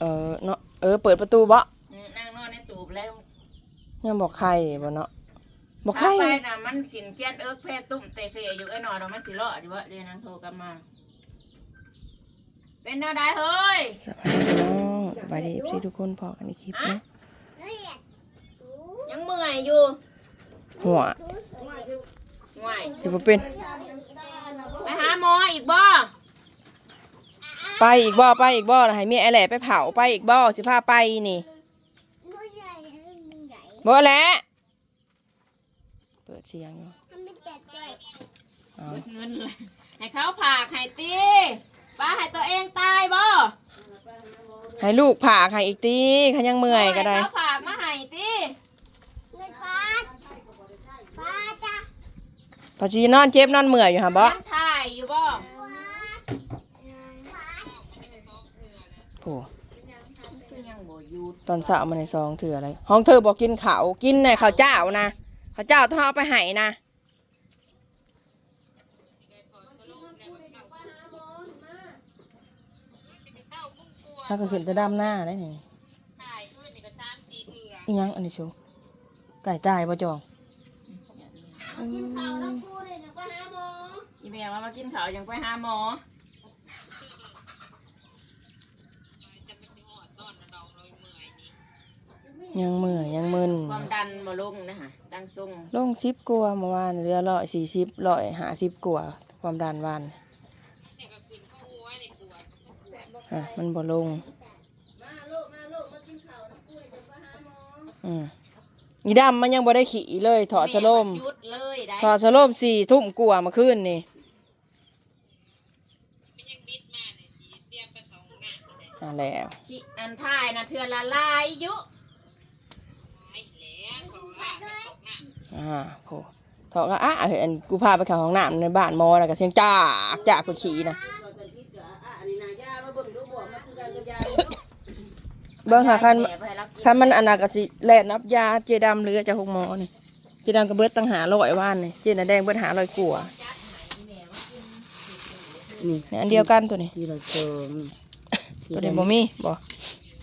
เออเนาะเออเปิดประตูบ่อืมนั่งนอนในตูบแล้วยังบอกใครบ่เนาะบอกใครถ้าไปน่ะมันสินเจียนเอิกแพร่ตุ้มเตะเสียอยู่ไอ้หนอนน่ะมันสิรอดอยู่วะเดี๋ยวนางโทรกลับมา เป็นแนวใดเฮ้ยสบายดีน้องสบายดีเอฟซีทุกคนพอกันในคลิปเนาะยังเมื่อยอยู่หัวห่วยจะบ่เป็นไปหาหมออีกบ่ ไปอีกบ่ไปอีกบ่ล่ะให้เมียไอ้แหล่ไปเผาไปอีกบ่สิพาไปนี่บ่แหละเปิดเสียงอยู่เอาเบิดเงินเลยให้เขาผากให้ตีป้าให้ตัวเองตายบ่ให้ลูกผ่าให้อีกตีเขายังเมื่อยก็ได้ให้เขาผากมาให้ตีพอจีนอนเจ็บนอนเมื่อยอยู่ค่ะบ่ยังถ่ายอยู่บ่ โอ้คือยังบ่หยุดตอนเช้ามาในซองถืออะไรห้องเธอบอกกินข้าวกินในข้าวเจ้านะข้าวเจ้าต้องเอาไปให้นะถ้าก็ขึ้นจะดำหน้าได้นี่ถ่ายขึ้นนี่ก็สามสี่เถื่ออิหยังอันนี้โชว์ไก่ตายบ่จองอืมอีเมียว่ามากินข้าวยังไปหาหมอ ยังเมื่อยยังมึนความดันบ่ลงนะฮะดังทรงลงสิบกว่าเมื่อวานเรือร้อยสี่สิบร้อยหาสิบกว่าความดันวันอะมันบ่ลงอืมอีดำมันยังบ่ได้ขี่เลยถอดสโลมหยุดเลยได้ถอดสโลมสี่ทุ่มกว่าเมาขึ้นนี่อ่าแล้ว ขี้อันถ่ายนะเทือละลายอยุ อ่าโหถอดก็อะเห็นกูพาไปเข้าห้องน้ำในบ้านหมอนะก็เสียงจากจากกูขี่นะเบิ่งค่ะคันแบบให้เรากินคันมันอนนากสิแลดนับยาเจดำหรือจะหกหมอนี่เจดำก็เบิดตั้งหาร้อยว่านนี่เจน่ะแดงเบิดหาร้อยกว่านี่นี่อันเดียวกันตัวนี้ที่เราเจอตัวนี้บ่มีบ่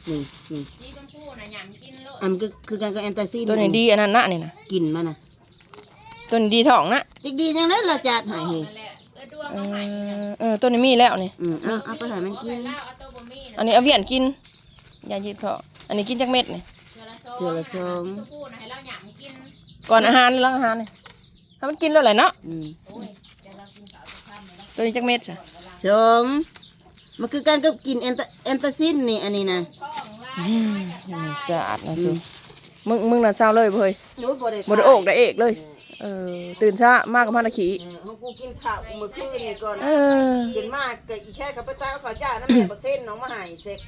นี่นี่ อันก็คือการกับแอนตาซินตัวนี้ดีอันนั้นนะนี่นะกินมันนะตัวนี้ดีท้องนะจิกดีจังเลยเราจัดใหายเฮนั่นแหละเออดวงเอเอาใหม่อเออตัวนี้มีแล้วนี่อืมเอาเอาไปใหายมันกินแล้วเอาตัวบ่มีนะอันนี้เอาเวียนกินยายืดท้องอันนี้กินจักเม็ดนี่เทือละซองชมพูนะให้เราหยำกินก่อนอาหารหลังอาหารนี่ถ้ามันกินแล้วแหละเนาะอืมโอ้ยเดี๋ยวเรากินข้าวทุกค่ำเลยเราตัวนี้จักเม็ดจ้ะชมมันคือการกับกินแอนตาแอนตาซินนี่อันนี้นะ ท้องลายอืมยังมีสะอาดนะสิมึงมึงน่ะเช้าเลยบ่เฮ้ยหนูบ่ได้บ่ได้โอกได้เอกเลย เออตื่นเช้ามากกับพันตะขี่เออของกูกินข้าวเมื่อคืนนี่ก่อนเออกินมากก็อีแค่กับไปตาข้าวเจ้าน้ำแม่บักเส้นน้องมาใหายเสร็จ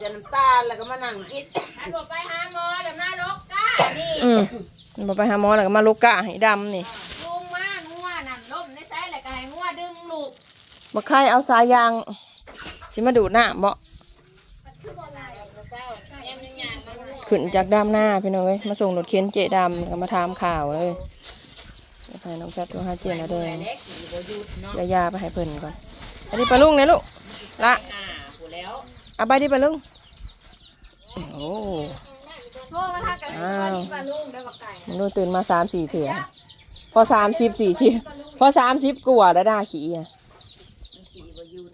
จะน้ำตาลแล้วก็มานั่งกินอันบอกไปหาหมอเดี๋ยวหน้ารกก้านี่อืมบ่ไปหาหมอแล้วก็มาลูกกะให้ดำนี่ลุงมางัวนั่นล้มในไซส์แล้วก็ให้งัวดึงลูกบ่ใครเอาสายยางสิมาดูดน้ำบ่ ขึ้นจากดำหน้าพี่น้องเอ้ยมาส่งรถเข็นเจดำแล้วก็มาถามข่าวเลยไปน้องแพทย์ตัวห้าเจนแล้วเด้อเล็กสีบหยุดเนาะยายาไปให้เพิ่นก่อนอันนี้ปลาลุงเนี่ยลูกละอ่าผู้แล้วเอาไปที่ปลาลุงโอ้โทษมาทักกันอ้าวปลาลุงได้บักไก่มันดูตื่นมาสามสี่เถื่อพอสามสิบสี่สิบพอสามสิบกว่าแล้วด่าขี้อะสีบหยุด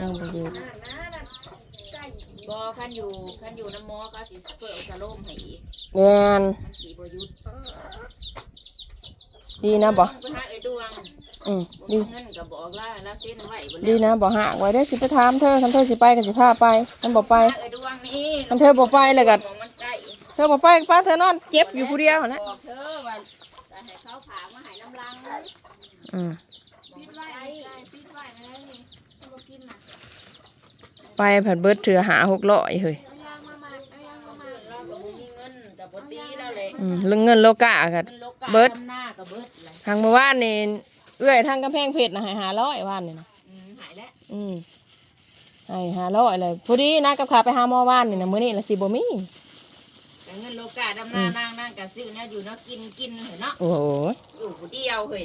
นั่งไปดู บ่คันอยู่คันอยู่น้ำหมอก็สิเปิดสะโลมให้อีกแมนมันสีบหยุดดีนะบ่ไปหาไอ้ดวงอืมดีดีเงินก็บอกว่าแล้วเส้นไว้บ่ดีนะบ่หักไว้ได้อสิไปถามเธอคันเธอสิไปก็สิพาไปคันบ่ไป หาไอ้ดวงนี่คันเธอบ่ไปเลยก็มองมันใกล้เธอบ่ไปป้าเธอนอนเจ็บอยู่ผู้เดียวนะบอกเธอว่าจะให้เขาผากมาให้น้ำลังอืมปิดไว้ปิดไว้นะนี่เขาบ่กินน่ะ ไปผัดเบิดเถือหาหกร้อยเฮ้ยเอายางมามาเอายางมามาเราก็บ่มีเงินก็บ่ตีแล้วแหละอืมเรื่องเงินโลกะกัเงินโลกาเบิดทำหน้าก็เบิดเลยทางเมื่อวานนี่เอื้อยทางกำแพงเพชรนะให้หาร้อยว่านนี่นะอืมหายแล้วอืมให้หาร้อยเลยพอดีนะกับขาไปหาหมอว่านนี่นะมื้อนี้ละสิบ่มีแต่เงินโลกาดำหน้านางนั่งก็ซื้อเนี่ยอยู่เนาะกินกินเถอะเนาะโอ้โหอยู่ผู้เดียวเฮ้ย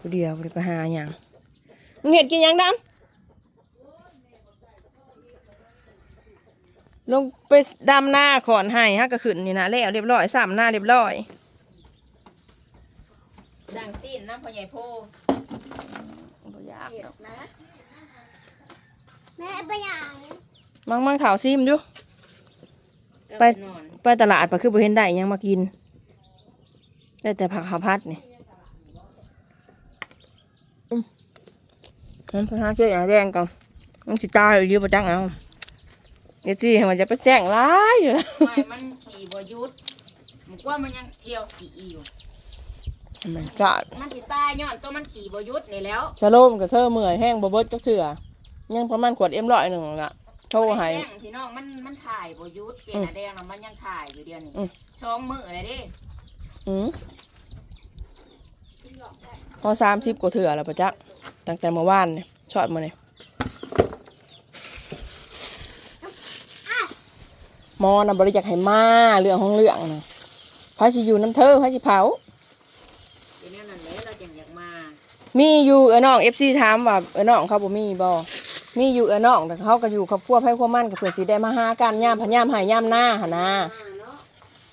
ผู้เดียวบ่ได้ไปหาหยังมึงเฮ็ดกินหยังดำ ลงไปดำหน้าขอนให้ฮะก็ขึ้นนี่นะแล้วเรียบร้อยสามหน้าเรียบร้อยดังซีนน้ำพ่อใหญ่โพบ่ยากดอกนะแม่ไปไหนมังมังถาวซิมอยู่ไปไปนอนไปตลาดไปคือบ่เห็นได้หยังมากินได้แต่ผักขาพัดนี่อืมงั้นพนักช่วยอย่างแดงก่อนมันสิตายอยู่ประจังเอา เดี๋ยวที่มันจะไปแจ้งร้ายอยู่ไม่มันขี่บ่หยุดมันว่ามันยังเที่ยวขี่อยู่มันก็มันสิตายย้อนตัวมันขี่บ่หยุดนี่แล้วชะโลมกับเธอเมื่อยแห้งบ่เบิดจักเถื่อยังประมาณขวดเอ็มร้อยหนึ่งละโทรให้แจ้งพี่น้องมันมันถ่ายบ่หยุดเจน่ะแดงน่ะมันยังถ่ายอยู่เดียวนี้อืมสองมื้อเลยเด้อืมพอสามสิบกว่าเถื่อแล้วประจักษ์ตั้งแต่เมื่อวานเนี่ยชอดมาเนี่ย หมอนะบริจาคให้มาเรื่องของเรื่องนะพระสิอยู่น้ำเธอพระสิเผาเดี๋ยวนี้นั่นแหละเราจังอยากมามีอยู่เออน้องเอฟซีถามว่าเออน้องเขาบ่มีบ่มีอยู่เออน้องแต่เขาก็อยู่ครอบครัวไพ่ครัวมันกับเพื่อนสิได้มาหากันย่ามพะย่ามหายย่ามหน้าหนนะ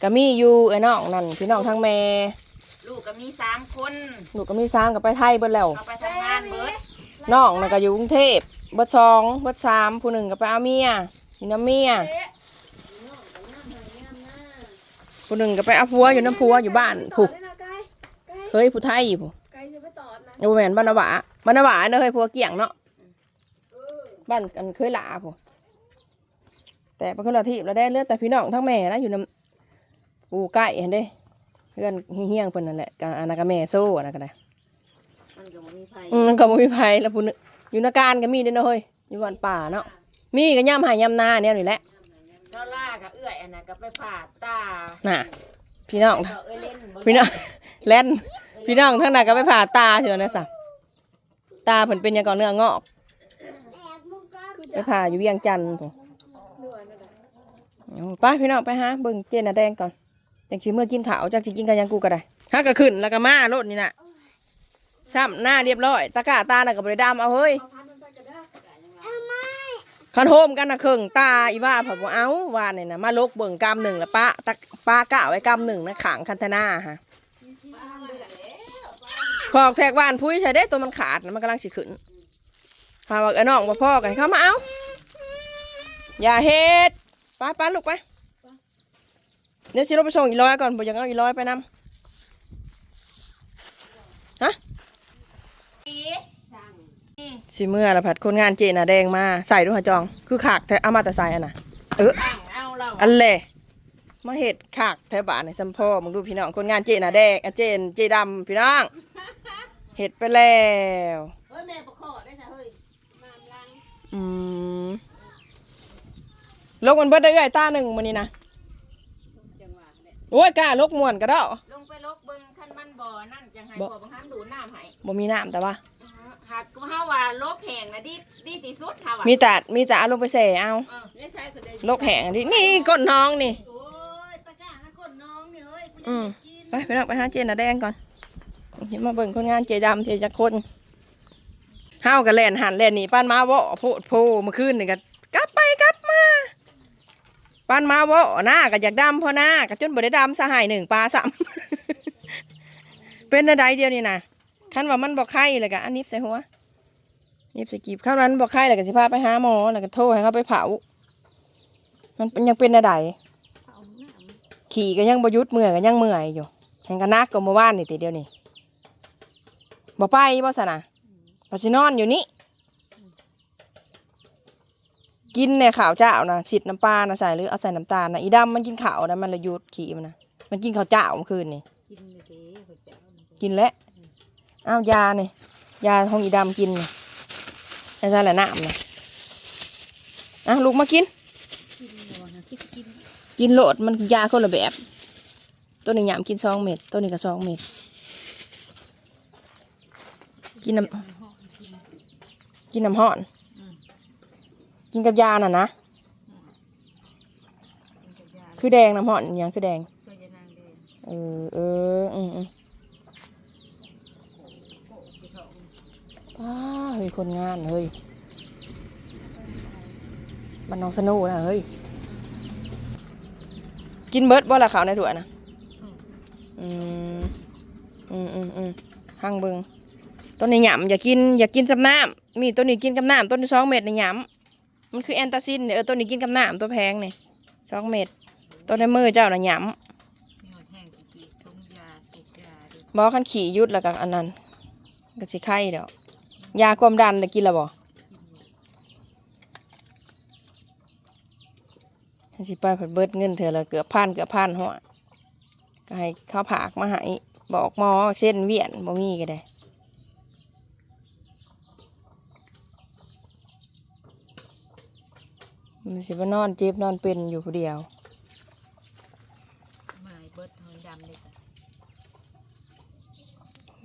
ก็มีอยู่เออน้องนั่นพี่น้องทั้งแม่ลูกก็มีสามคนลูกก็มีสามกับไปไทยเบิดแล้วเอาไปทำงานเบิดน้องน่ะก็อยู่กรุงเทพเบิดสองเบิดสามผู้หนึ่งก็ไปเอาเมียอยู่น้ำเมีย ผู้หนึ่งก็ไปเอาผัวอยู่น้ำผัวอยู่บ้านผูกได้นะไกายกายเฮ้ยผู้ไทยผู้ไกายจะไปตอดนะเอาแม่นบ้านนาวาบ้านนาวาเนอะเฮ้ยผัวเกี่ยงเนาะบ้านกันเคยหลาผู้แต่เป็นคนละที่เราได้เลือดแต่พี่น้องทั้งแม่นะอยู่น้ำปูใกล้เห็นเด้เพื่อนเฮี้ยงๆเพิ่นนั่นแหละกอันนั้นก็แม่โซ่อันนั้นก็ได้มันก็บ่มีไผอืมมันก็บ่มีไผแล้วผู้นึงอยู่นาการก็มีเด้อเนาะเฮ้ยอยู่บ้านป่าเนาะมีก็ย่ำหายย่ำนาเนี่ยนี่แหละ เจ้าล่ากับเอื้อยอันนั้นก็ไปผ่าตาน่ะ พี่น้องก็เอ้ยเล่นบ่พี่น้องแล่นพี่น้องทั้งนั้นก็ไปผ่าตาเถอะนะสะตาเพิ่นเป็นหยังก่อนเนื้องอกแอบมุกก็คือไปผ่าอยู่เวียงจันทน์พุ่นเหนื่อยนะเอาไปพี่น้องไปหาเบิ่งเจน่ะแดงก่อนจังสิเมื่อกินข้าวจักสิกินกันยังกูก็ได้ฮักก็ขึ้นแล้วก็มาโลดนี่น่ะช้ำหน้าเรียบร้อย ตะกร้าตาน่ะก็บ่ได้ดำเอาเฮ้ย เอาพันมันใส่กันได้ เอาไม่ คันโฮมกันน่ะครึ่งตาอีว่าเพิ่นบ่เอาว่านี่ยนะมาลกเบิ่งกำหนึ่งแล้วปะตะปากะไว้กำหนึ่งนะขางคันธนาฮะพอกแทกบ้านพุ้ยใช่เด้ตัวมันขาดนะมันกำลังสิขึ้นพาว่าไอ้น้องบ่าพ่อกันเข้ามาเอาอย่าเฮ็ดไปไปลูกไปเดี๋ยวสิเราไปส่งอีร้อยก่อนบ่อยังเอาอีร้อยไปนำ อี สิเมื่อละผัดคนงานเจน่ะแดงมาใส่ด้วยหะจอง คือขากแต่เอามาแต่ใส่อันน่ะ เออตั้งเอาเราอันเล่มาเห็ดขากแถวบ้านในสัมพ่อมึงดูพี่น้องคนงานเจน่ะแดงอะเจนเจดำพี่น้องเห็ดไปแล้วเฮ้ยแม่ประคอได้จ้ะเฮ้ยอืมลกมันเบิดได้เอ้อยตาหนึ่งมันนี่นะจังหวะเนี่ยโอ้ยกล้าลกม่วนก็ได้ลงไปลกเบิ่งคันมันบ่อนั่นจังให้บ่บ่บางครั้งดูดน้ำให้บ่มีน้ำแต่ว่า หากเฮาว่าลกแห้งน่ะดีดีที่สุดเฮาอะมีแต่มีแต่เอาลงไปแส่เอาเออได้ใช้ก็ได้ลกแห้งอันนี้นี่ก้นน้องนี่ โอ้ยตะกร้านะก้นน้องนี่เฮ้ยกูอืยังมไม่กินไปพี่น้องไปหาเจน่ะแดงก่อนเห็นมาเบิ่งคนงานเจดำเจจักคนห้าวกับแล่นหันแล่นหนีป้านมาเวะโพดโพเมื่อคืนนี่ก็กลับไปกลับมาป้านมาเวะหน้าก็อยากดำเพราะหน้าก็จนบ่ได้ดำสหายหนึ่งปลาสาม เป็นอะไรเดียวนี่นะ คันว่ามันบอกไข้เลยก็อันนิบใส่หัวนิบใส่กีบข้าวนั้นบอกไข้เลยก็สิพาไปหาหมอแล้วก็โทรให้เขาไปเผา มันเป็นยังเป็นอะไรขี่ก็ยังบหยุดเมื่อยก็ยังเมื่อยอยู่แห่งกันนักก็เมื่อวานนี่ติเดียวนี่บ่ไปบ่สนะบ่สินอนอยู่นี่กินเนี่ยข่าวเจ้านะสิดน้ำปลานะใส่หรือเอาใส่น้ำตาลนะอีดำมันกินข่าวนะมันเลยหยุดขี่มันนะมันกินข้าวเจ้าเมื่อคืนนี่กินเลย เด้เขาจะกินแล้วอ้าวยาเนี่ยยาของอีดำกินนี่ไอ้ใช่แหละน้ำนะอะลูกมากิน กินโหลดมันยาคนละแบบ ตัวหนึ่งยามกินสองเม็ดตัวหนึ่งก็สองเม็ดกินน้ำกินน้ำห่อน กินกับยาน่ะนะ คือแดงน้ำห่อนอหย่างคือแดงก็จะนั่งเด้เออเอออืมอืม ป้าเฮ้ยคนงานเฮ้ยมันน้องสนุกนะเฮ้ยกินเบิดบ่ละเขาวในถั่วยนะอืมอืมอืมอืมหังเบิงต้นนี้หยำอย่ากินอย่ากินกับน้ำมีต้นนี้กินกับน้ำต้นที่สองเม็ดในหยำมันคือแอนตาซินเนี่ยเออต้นนี้กินกับน้ำตัวแพงเนี่ยสองเม็ดต้นในมือเจ้าน่ะหยมีหอดแห้งสิกีซุ้มยาสูบยาดูำบอกขันขี่ยุดแล้วกับอันนั้นก็สิไข้เดี๋ยว ยาความดันได้กินแล้วบ่ให้สิไปเพิ่นเบิดเงินเธอละเกือบพันเกือบพันหัวก็ให้เขาผากมาให้บอกหมอเส้นเวียนบ่มีก็ได้มันสิว่านอนเจ็บนอนเป็นอยู่ผู้เดียวไม่เบิดหอยดำเลยสิ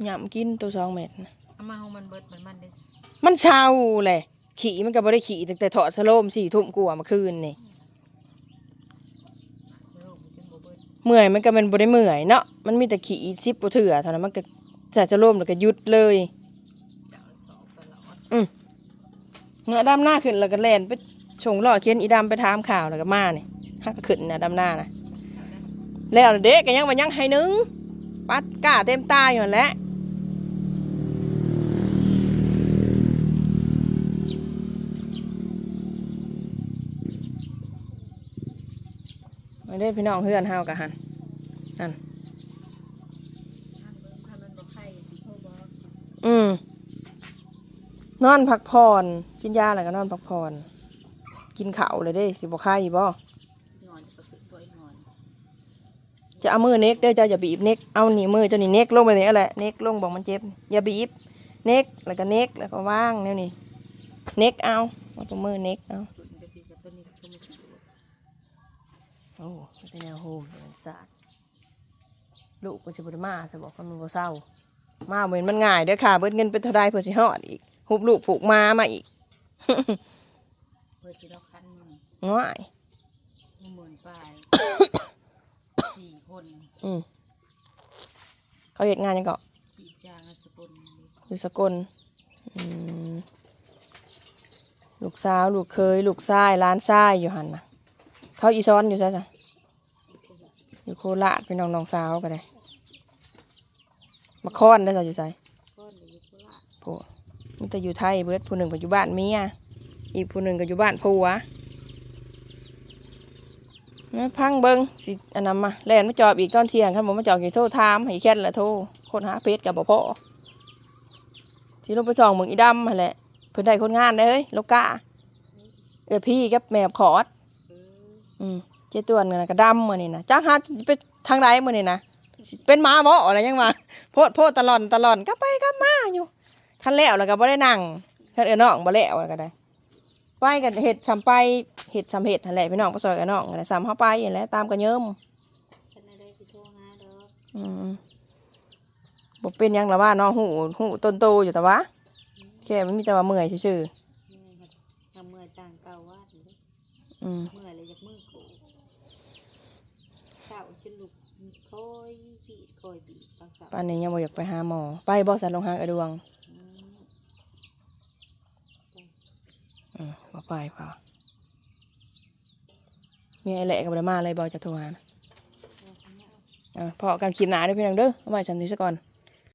หยำกินตัวสองเม็ดนะเอา มาเอามันเบิดมันมันเลยสิมันเช้าเลย ขี่มันก็บ่ได้ขี่ตั้งแต่ถอดสโลมสี่ทุ่มกว่าเมื่อคืนนี่ โลกมันเป็นบ่เบิดเมื่อยมันก็มันบ่ได้เมื่อยเนาะ มันมีแต่ขี่ซิบบ่เถื่อเท่านั้นมันก็ใส่สโลมแล้วก็หยุดเลยเจ้าสองตลอดเงาดำหน้าขึ้นแล้วก็แล่นไปชงล่อเคียนอีดำไปถามข่าวแล้วก็มานี่ฮักก็ขึ้นนะดำหน้านะแล้วเด็กก็ยังว่ายังให้หนึงปัดก้าเต็มตาอยู่นั่นแหละ มาเด้พี่น้องเฮือนเฮากันหันนั่นอืมนอนพักผ่อนกินยาแล้วก็นอนพักผ่อนกินข้าวเลยเด้สิบ่คายบ่นอนจะไปบ่อจะเอามือเน็กเด้อเจ้าอย่าบีบเน็กเอาหนีมือเจ้านี่เน็กลงไปนี่แหละเน็กลงบอกมันเจ็บอย่าบีบเน็กแล้วก็เน็กแล้วก็ว่างแนวนี้เน็กเอาเอาตัวมือเน็กเอา ตุนจะพี่กับตัวนี้ก็ไม่ถูก โอ้เป็น แนวโฮมเป็นศาสตร์ลูกก็สิบ่ได้มาซะบอกว่ามันบ่เศร้า มาเหมือนมันง่ายเด้อค่ะ เบิดเงินเป็นเท่าใดเพิ่นสิฮอดอีกหุบลูกผูกมามาอีกเบิดที่เราคันหนึ่งง่ายหมื่นปลายสี่คนอืมเขาเฮ็ดงานหยังก็ปีจางสกุลอยู่สกลอืมลูกสาว ลูกเคย ลูกชายร้านชายอยู่หันนะเขาอีซ้อนอยู่ซะจ้ะ อยู่โคราชเป็นน้องน้องสาวก็ได้มาค้อนได้จ้ะอยู่ไสก้อนอยู่โคราชโพมันแต่อยู่ไทยเบิดผู้หนึ่งก็อยู่บ้านเมียอีกผู้หนึ่งก็อยู่บ้านผัวมาพังเบิงสิอันนั้นมาแล่นมาจอบอีกตอนเที่ยงคันผมมาจอบกี่โทรถามให้แค่นละโทรคนหาเพชรกับบ่พอที่ลงไปจองเมืองอีดำหั่นแหละเพิ่นได้คนงานได้เฮ้ยโลกาเออพี่กับแม่ขอดเอออืมเจ้าตัวนี่นะก็ดำมื้อนี่นะจักหาสิไปทางใดมื้อนี่นะสิเป็นหมาบ่อะไรยังมาโพดโพดตลอนตลอนกลับไปกลับมาอยู่คันแล้วแล้วก็บ่ได้นั่งคันเออน้องบ่แล้วแล้วก็ได้ไปกันเฮ็ดซำไปเฮ็ดซำเฮ็ดนั่นแหละพี่น้องบ่ซอยกับน้องนั่นแหละซำเฮาไปนั่นแหละตามกันเยิมฉันได้ได้ไปโทรหาดอกอืมบ่เป็นหยังละว่าน้องหูหูต้นโตอยู่แต่ว่าแค่มันมีแต่ว่าเมื่อยซื่อนี่ทำเมื่อต่างเก่าวาดเลยๆอืมเมื่อเลยจากมือโกเศร้าจนลุกคอยบีคอยบีบางสาวป่านนี้ยังบ่อยากไปหาหมอ ไปบ่สันลงหางกระดวงอืมอืมบ่ไปพอมีไอ้แหละกับมาเลยบ่จะโทรหานะอ่าพอกันคลิปหนาเด้อพี่น้องเด้อเอาไว้สำนี้ซะก่อนเ